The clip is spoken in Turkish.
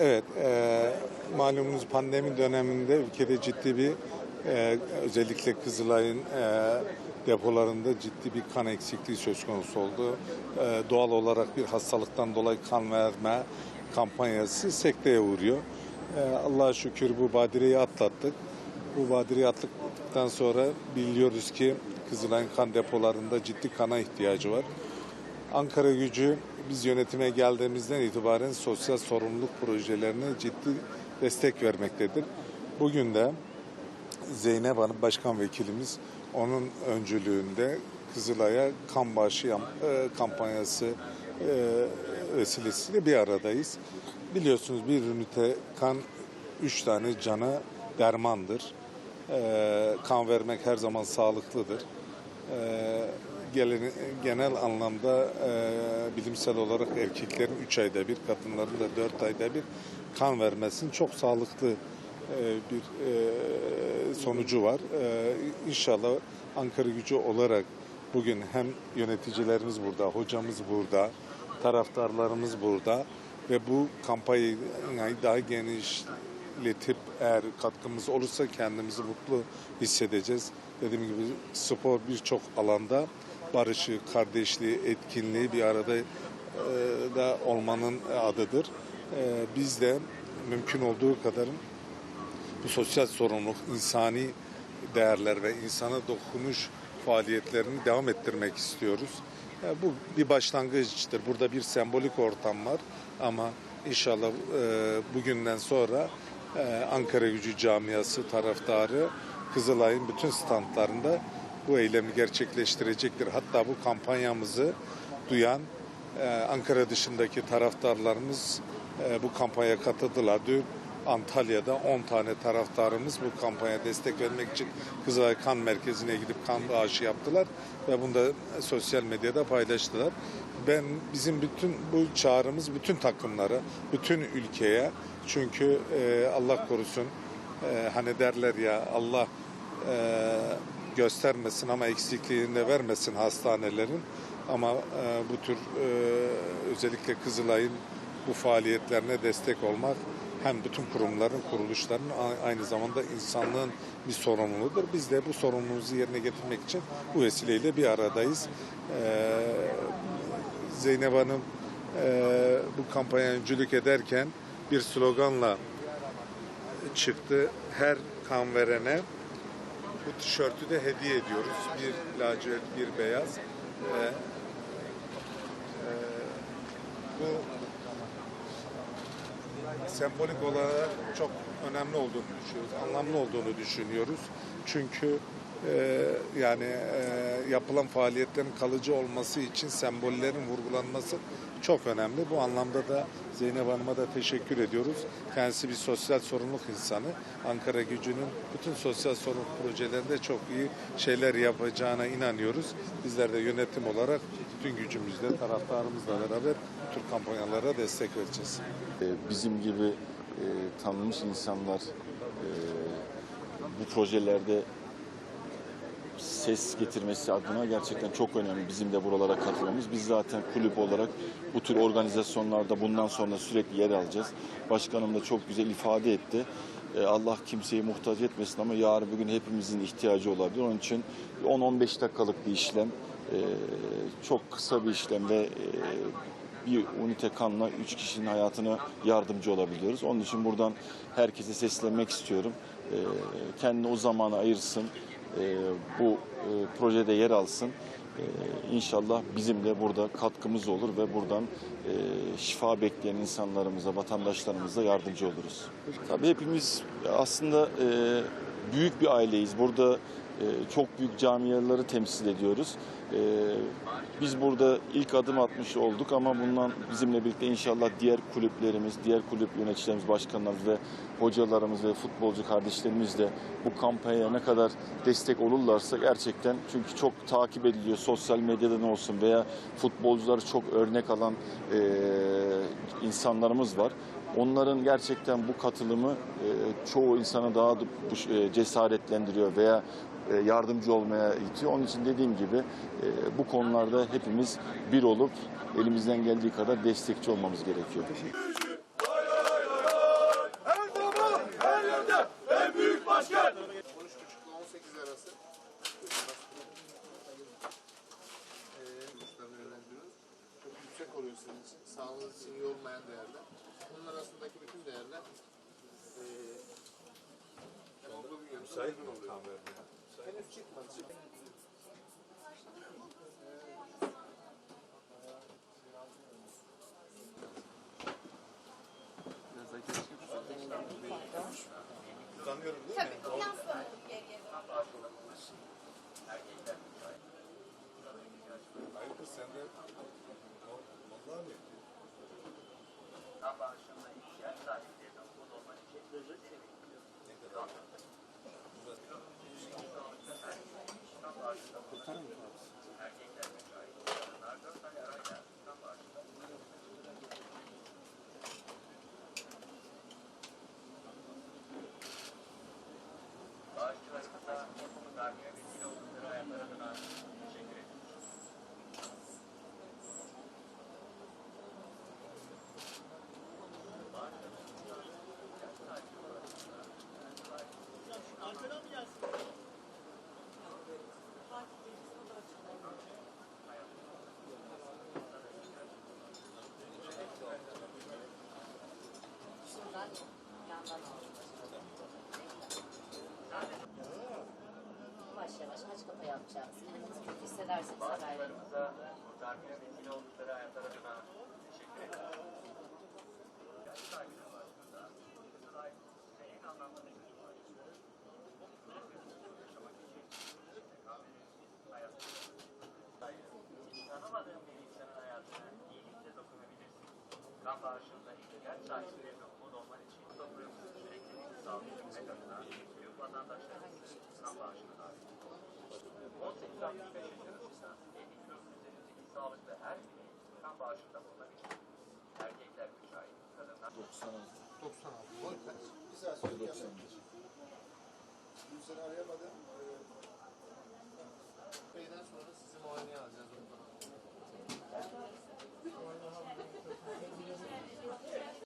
Evet, e, malumunuz pandemi döneminde ülkede ciddi bir e, özellikle Kızılay'ın e, depolarında ciddi bir kan eksikliği söz konusu oldu. E, doğal olarak bir hastalıktan dolayı kan verme kampanyası sekteye uğruyor. E, Allah'a şükür bu badireyi atlattık. Bu badireyi atlattıktan sonra biliyoruz ki Kızılay'ın kan depolarında ciddi kana ihtiyacı var. Ankara gücü biz yönetime geldiğimizden itibaren sosyal sorumluluk projelerine ciddi destek vermektedir. Bugün de Zeynep Hanım Başkan Vekilimiz onun öncülüğünde Kızılay'a kan bağışı e, kampanyası e, vesilesiyle bir aradayız. Biliyorsunuz bir ünite kan üç tane cana dermandır. E, kan vermek her zaman sağlıklıdır. Gelen- genel anlamda e, bilimsel olarak erkeklerin 3 ayda bir, kadınların da 4 ayda bir kan vermesinin çok sağlıklı e, bir e, sonucu var. E, İnşallah Ankara gücü olarak bugün hem yöneticilerimiz burada, hocamız burada, taraftarlarımız burada ve bu kampanyayı daha genişletip eğer katkımız olursa kendimizi mutlu hissedeceğiz. Dediğim gibi spor birçok alanda barışı, kardeşliği, etkinliği bir arada e, da olmanın adıdır. E, biz de mümkün olduğu kadarın bu sosyal sorumluluk, insani değerler ve insana dokunuş faaliyetlerini devam ettirmek istiyoruz. E, bu bir başlangıçtır. Burada bir sembolik ortam var ama inşallah e, bugünden sonra e, Ankara Gücü camiası taraftarı Kızılay'ın bütün standlarında bu eylemi gerçekleştirecektir. Hatta bu kampanyamızı duyan e, Ankara dışındaki taraftarlarımız e, bu kampanya katıldılar. Dün Antalya'da 10 tane taraftarımız bu kampanya destek vermek için Kızılay Kan Merkezi'ne gidip kan bağışı yaptılar ve bunu da sosyal medyada paylaştılar. Ben bizim bütün bu çağrımız bütün takımlara, bütün ülkeye çünkü e, Allah korusun e, hani derler ya Allah e, göstermesin ama eksikliğini de vermesin hastanelerin ama e, bu tür e, özellikle Kızılay'ın bu faaliyetlerine destek olmak hem bütün kurumların, kuruluşların aynı zamanda insanlığın bir sorumluluğudur. Biz de bu sorumluluğumuzu yerine getirmek için bu vesileyle bir aradayız. Ee, Zeynep Hanım e, bu kampanya öncülük ederken bir sloganla çıktı. Her kan verene bu tişörtü de hediye ediyoruz. Bir lacivert, bir beyaz. Ee, e, bu sembolik olarak çok önemli olduğunu düşünüyoruz, anlamlı olduğunu düşünüyoruz. Çünkü e, yani e, yapılan faaliyetlerin kalıcı olması için sembollerin vurgulanması çok önemli. Bu anlamda da Zeynep Hanım'a da teşekkür ediyoruz. Kendisi bir sosyal sorumluluk insanı. Ankara gücünün bütün sosyal sorumluluk projelerinde çok iyi şeyler yapacağına inanıyoruz. Bizler de yönetim olarak bütün gücümüzle, taraftarımızla beraber bu tür kampanyalara destek vereceğiz. Ee, bizim gibi e, tanınmış insanlar e, bu projelerde ses getirmesi adına gerçekten çok önemli bizim de buralara katılmamız. Biz zaten kulüp olarak bu tür organizasyonlarda bundan sonra sürekli yer alacağız. Başkanım da çok güzel ifade etti. Ee, Allah kimseyi muhtaç etmesin ama yarın bugün hepimizin ihtiyacı olabilir. Onun için 10-15 dakikalık bir işlem, e, çok kısa bir işlem ve e, bir ünite kanla üç kişinin hayatına yardımcı olabiliyoruz. Onun için buradan herkese seslenmek istiyorum. Kendine o zamanı ayırsın, ee, bu e, projede yer alsın. Ee, İnşallah bizim de burada katkımız olur ve buradan e, şifa bekleyen insanlarımıza, vatandaşlarımıza yardımcı oluruz. Tabii hepimiz aslında e, büyük bir aileyiz. Burada e, çok büyük camiaları temsil ediyoruz. E, biz burada ilk adım atmış olduk ama bundan bizimle birlikte inşallah diğer kulüplerimiz, diğer kulüp yöneticilerimiz, başkanlarımız ve hocalarımız ve futbolcu kardeşlerimiz de bu kampanyaya ne kadar destek olurlarsa gerçekten çünkü çok takip ediliyor sosyal medyada ne olsun veya futbolcuları çok örnek alan e, insanlarımız var. Onların gerçekten bu katılımı e, çoğu insana daha da e, cesaretlendiriyor veya e, yardımcı olmaya gidiyor. Onun için dediğim gibi e, bu konularda hepimiz bir olup elimizden geldiği kadar destekçi olmamız gerekiyor. Sağlığınız için iyi olmayan değerler. Bunun arasındaki bütün değerler e, hemoglobin yönü uygun oluyor. Кеннис Читман. Yavaş yavaş aç kapa yapacağız. Kendinizi kötü hissederseniz haber verin. Tanımadığın bir insanın hayatına iyilikle dokunabilirsin. Kan bağışında ihtiyaç sahiplerine umut olman için toplumumuzun sürekli bilgi sağlayabilmek adına tüm vatandaşlarımızı kan bağışına davet ediyoruz. 18-65 yaş arasında 50 kilonun üzerindeki sağlıklı her birey kan bağışında bulunabilir. Erkekler 3 ay, kadınlar 96. 96.